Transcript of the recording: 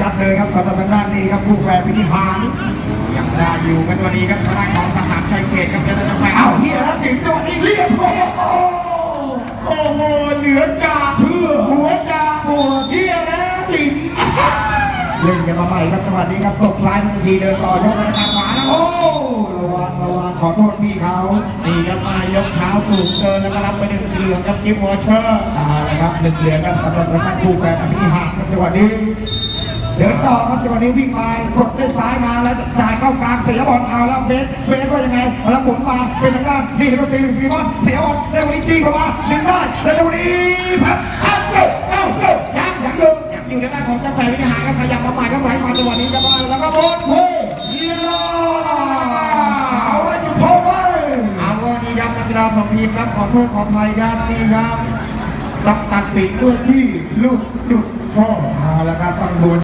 ชัดเลยครับสำหรับทางด้านนี้ครับคู่แฝดพิธีพานยังได้อยู่กันวันนี้ครับทางด้านของสนามชัยเกตครับจะจะไปเอ้าเฮียแล้วถึงจังหวะนี้เรียบร้อยโอ้โหเหลือจาเชื่อหัวจาหัวเฮียแล้วจริงเล่นกันมาใหม่ครับจังหวะนี้ครับตบซ้ายทันทีเดินต่อยกไปทางขวาแล้วโอ้ระวังระวังขอโทษพี่เขานี่ครับมายกเท้าสูงเกินแล้วก็รับไปหนึ่งเหลืองครับกิฟต์วอเชอร์เอาละครับหนึ่งเหลืองครับสำหรับทางด้านคู่แฝดอภินิหารครับจังหวะนี้ เดินต่อครับจังหวะนี้วิ่งไปกดด้วยซ้ายมาแล้วจ่ายเข้ากลางเสียบอลเอาแล้วเบสเบสว่ายังไงแล้วหมุนมาเป็นทางด้านนี่แล้วก็ซีซีบอลเสียบอลได้วันนี้จี้เข้ามาดึงได้แล้วจังหวะนี้พับเอ้าเอ้าเอ้าเอ้ายังยังอยู่ยังอยู่ในด้านของเจ้าแฝดวินิหารครับขยับมาใหม่ครับไหลมาจังหวะนี้ครับแล้วก็บอลเฮ้ยเอาไว้จุดโทษไว้เอาวันนี้ครับนักกีฬาสองทีมครับขอโทษขออภัยครับนี่ครับต้องตัดสินด้วยที่ลูกจุดโทษเอาละครับต้องดวล